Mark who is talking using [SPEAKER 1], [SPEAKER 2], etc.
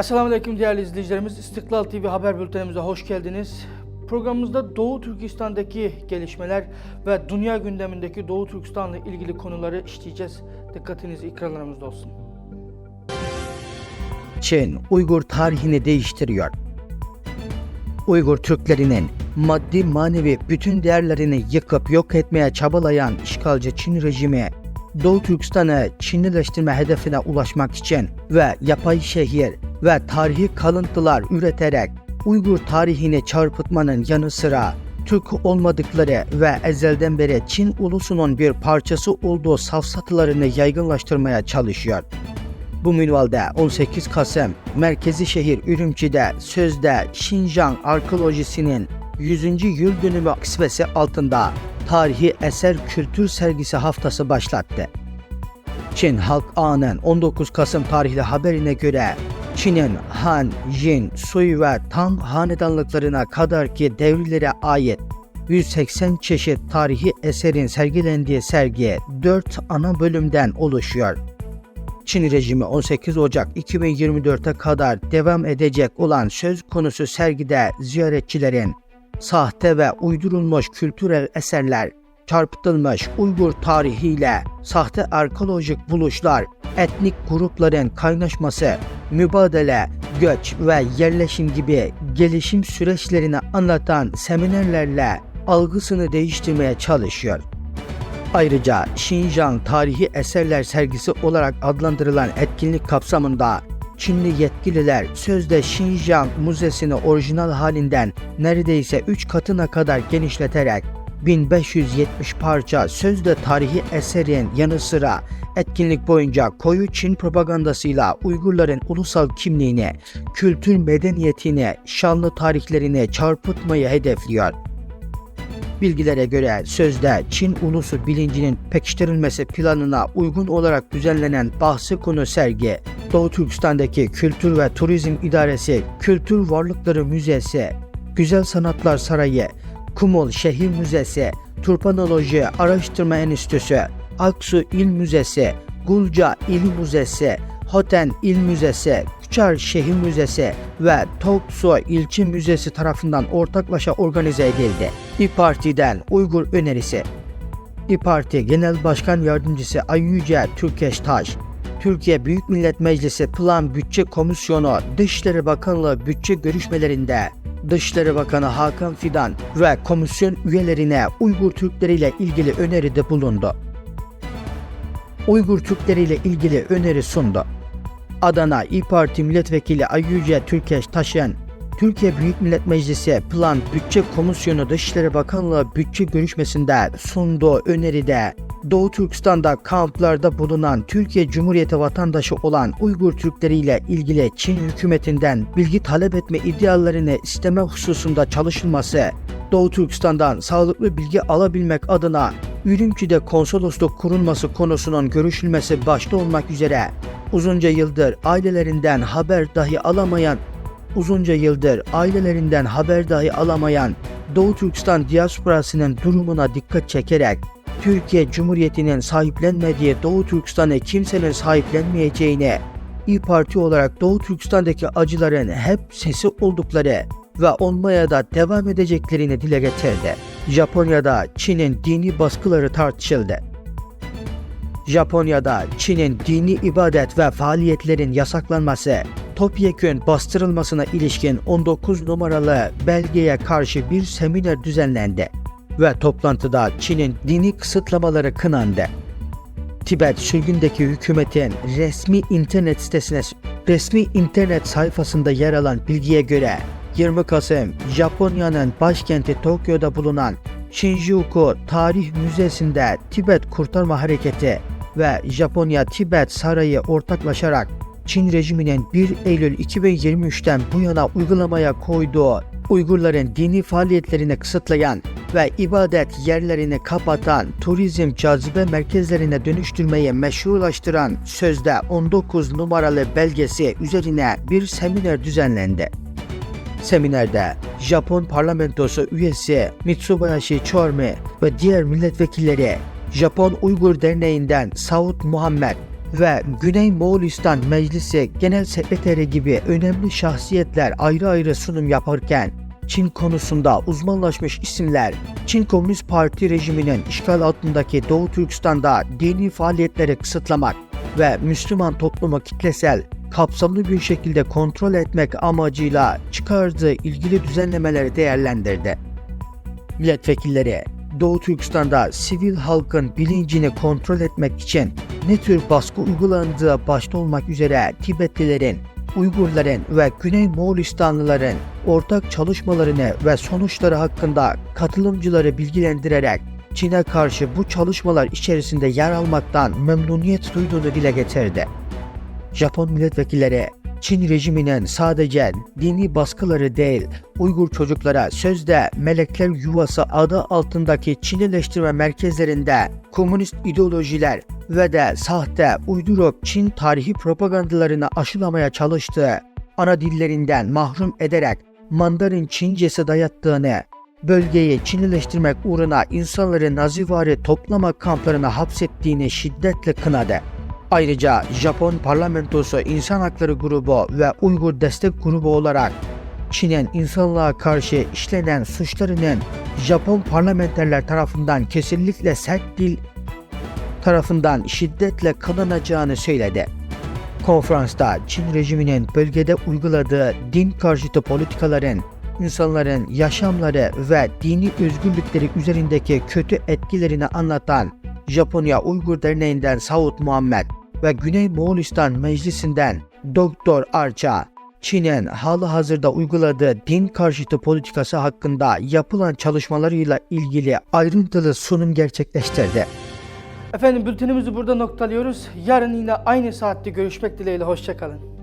[SPEAKER 1] Esselamu Aleyküm değerli izleyicilerimiz. İstiklal TV haber bültenimize hoş geldiniz. Programımızda Doğu Türkistan'daki gelişmeler ve dünya gündemindeki Doğu Türkistan'la ilgili konuları işleyeceğiz. Dikkatiniz ekranlarımızda olsun.
[SPEAKER 2] Çin, Uygur tarihini değiştiriyor. Uygur Türklerinin maddi manevi bütün değerlerini yıkıp yok etmeye çabalayan işgalci Çin rejimi, Doğu Türkistan'ı Çinlileştirme hedefine ulaşmak için ve yapay şehir ve tarihi kalıntılar üreterek Uygur tarihini çarpıtmanın yanı sıra Türk olmadıkları ve ezelden beri Çin ulusunun bir parçası olduğu safsatalarını yaygınlaştırmaya çalışıyor. Bu minvalde 18 Kasım merkezi şehir Ürümçi'de sözde Şinjan arkeolojisinin 100. yıl dönümü kısmesi altında tarihi eser kültür sergisi haftası başlattı. Çin Halk Ağa'nın 19 Kasım tarihli haberine göre Çin'in Han, Jin, Sui ve Tang hanedanlıklarına kadar ki devirlere ait 180 çeşit tarihi eserin sergilendiği sergi 4 ana bölümden oluşuyor. Çin rejimi 18 Ocak 2024'e kadar devam edecek olan söz konusu sergide ziyaretçilerin sahte ve uydurulmuş kültürel eserler, çarpıtılmış Uygur tarihiyle sahte arkeolojik buluşlar, etnik grupların kaynaşması, mübadele, göç ve yerleşim gibi gelişim süreçlerini anlatan seminerlerle algısını değiştirmeye çalışıyor. Ayrıca Şinjan Tarihi Eserler Sergisi olarak adlandırılan etkinlik kapsamında Çinli yetkililer sözde Şinjan Müzesi'ni orijinal halinden neredeyse 3 katına kadar genişleterek 1570 parça sözde tarihi eserin yanı sıra etkinlik boyunca koyu Çin propagandasıyla Uygurların ulusal kimliğini, kültür medeniyetini, şanlı tarihlerini çarpıtmayı hedefliyor. Bilgilere göre sözde Çin ulusu bilincinin pekiştirilmesi planına uygun olarak düzenlenen bahsi konu sergi, Doğu Türkistan'daki Kültür ve Turizm İdaresi, Kültür Varlıkları Müzesi, Güzel Sanatlar Sarayı, Kumul Şehir Müzesi, Turpanoloji Araştırma Enstitüsü, Aksu İl Müzesi, Gulca İl Müzesi, Hoten İl Müzesi, Kuçar Şehir Müzesi ve Tokso İlçe Müzesi tarafından ortaklaşa organize edildi. İYİ Parti'den Uygur önerisi İYİ Parti Genel Başkan Yardımcısı Ayyüce Türkeştaş, Türkiye Büyük Millet Meclisi Plan Bütçe Komisyonu Dışişleri Bakanlığı bütçe görüşmelerinde Dışişleri Bakanı Hakan Fidan ve komisyon üyelerine Uygur Türkleri ile ilgili öneride bulundu. Uygur Türkleri ile ilgili öneri sundu. Adana İYİ Parti Milletvekili Ayyüce Türkeş Taşyan, Türkiye Büyük Millet Meclisi Plan Bütçe Komisyonu Dışişleri Bakanlığı bütçe görüşmesinde sunduğu öneride Doğu Türkistan'da kamplarda bulunan Türkiye Cumhuriyeti vatandaşı olan Uygur Türkleri ile ilgili Çin hükümetinden bilgi talep etme iddialarını isteme hususunda çalışılması, Doğu Türkistan'dan sağlıklı bilgi alabilmek adına Ürümçi'de konsolosluk kurulması konusunun görüşülmesi başta olmak üzere uzunca yıldır ailelerinden haber dahi alamayan uzunca yıldır ailelerinden haber dahi alamayan Doğu Türkistan diasporasının durumuna dikkat çekerek Türkiye Cumhuriyeti'nin sahiplenmediği Doğu Türkistan'ı kimsenin sahiplenmeyeceğini, İYİ Parti olarak Doğu Türkistan'daki acıların hep sesi oldukları ve olmaya da devam edeceklerini dile getirdi. Japonya'da Çin'in dini baskıları tartışıldı. Japonya'da Çin'in dini ibadet ve faaliyetlerin yasaklanması, topyekün bastırılmasına ilişkin 19 numaralı belgeye karşı bir seminer düzenlendi ve toplantıda Çin'in dini kısıtlamaları kınandı. Tibet sürgündeki hükümetin resmi internet sitesine resmi internet sayfasında yer alan bilgiye göre 20 Kasım Japonya'nın başkenti Tokyo'da bulunan Shinjuku Tarih Müzesi'nde Tibet Kurtarma Hareketi ve Japonya Tibet Sarayı ortaklaşarak Çin rejiminin 1 Eylül 2023'ten bu yana uygulamaya koyduğu Uygurların dini faaliyetlerini kısıtlayan ve ibadet yerlerini kapatan turizm cazibe merkezlerine dönüştürmeyi meşrulaştıran sözde 19 numaralı belgesi üzerine bir seminer düzenlendi. Seminerde Japon parlamentosu üyesi Mitsubayashi Chorme ve diğer milletvekilleri Japon Uygur Derneği'nden Saud Muhammed, ve Güney Moğolistan Meclisi Genel Sekreteri gibi önemli şahsiyetler ayrı ayrı sunum yaparken Çin konusunda uzmanlaşmış isimler Çin Komünist Parti rejiminin işgal altındaki Doğu Türkistan'da dini faaliyetleri kısıtlamak ve Müslüman toplumu kitlesel, kapsamlı bir şekilde kontrol etmek amacıyla çıkardığı ilgili düzenlemeleri değerlendirdi. Milletvekilleri Doğu Türkistan'da sivil halkın bilincini kontrol etmek için ne tür baskı uygulandığı başta olmak üzere Tibetlilerin, Uygurların ve Güney Moğolistanlıların ortak çalışmalarını ve sonuçları hakkında katılımcıları bilgilendirerek Çin'e karşı bu çalışmalar içerisinde yer almaktan memnuniyet duyduğunu dile getirdi. Japon milletvekilleri Çin rejiminin sadece dini baskıları değil, Uygur çocuklara sözde melekler yuvası adı altındaki Çinileştirme merkezlerinde komünist ideolojiler ve de sahte uydurup Çin tarihi propagandalarını aşılamaya çalıştığı ana dillerinden mahrum ederek Mandarin Çincesi dayattığını, bölgeyi Çinileştirmek uğruna insanları nazivari toplama kamplarına hapsettiğini şiddetle kınadı. Ayrıca Japon parlamentosu insan hakları grubu ve Uygur destek grubu olarak Çin'in insanlığa karşı işlenen suçlarının Japon parlamenterler tarafından kesinlikle sert dil tarafından şiddetle kınanacağını söyledi. Konferansta Çin rejiminin bölgede uyguladığı din karşıtı politikaların insanların yaşamları ve dini özgürlükleri üzerindeki kötü etkilerini anlatan Japonya Uygur Derneği'nden Saud Muhammed ve Güney Moğolistan Meclisi'nden Doktor Arça, Çin'in halı hazırda uyguladığı din karşıtı politikası hakkında yapılan çalışmalarıyla ilgili ayrıntılı sunum gerçekleştirdi.
[SPEAKER 1] Efendim bültenimizi burada noktalıyoruz. Yarın yine aynı saatte görüşmek dileğiyle. Hoşçakalın.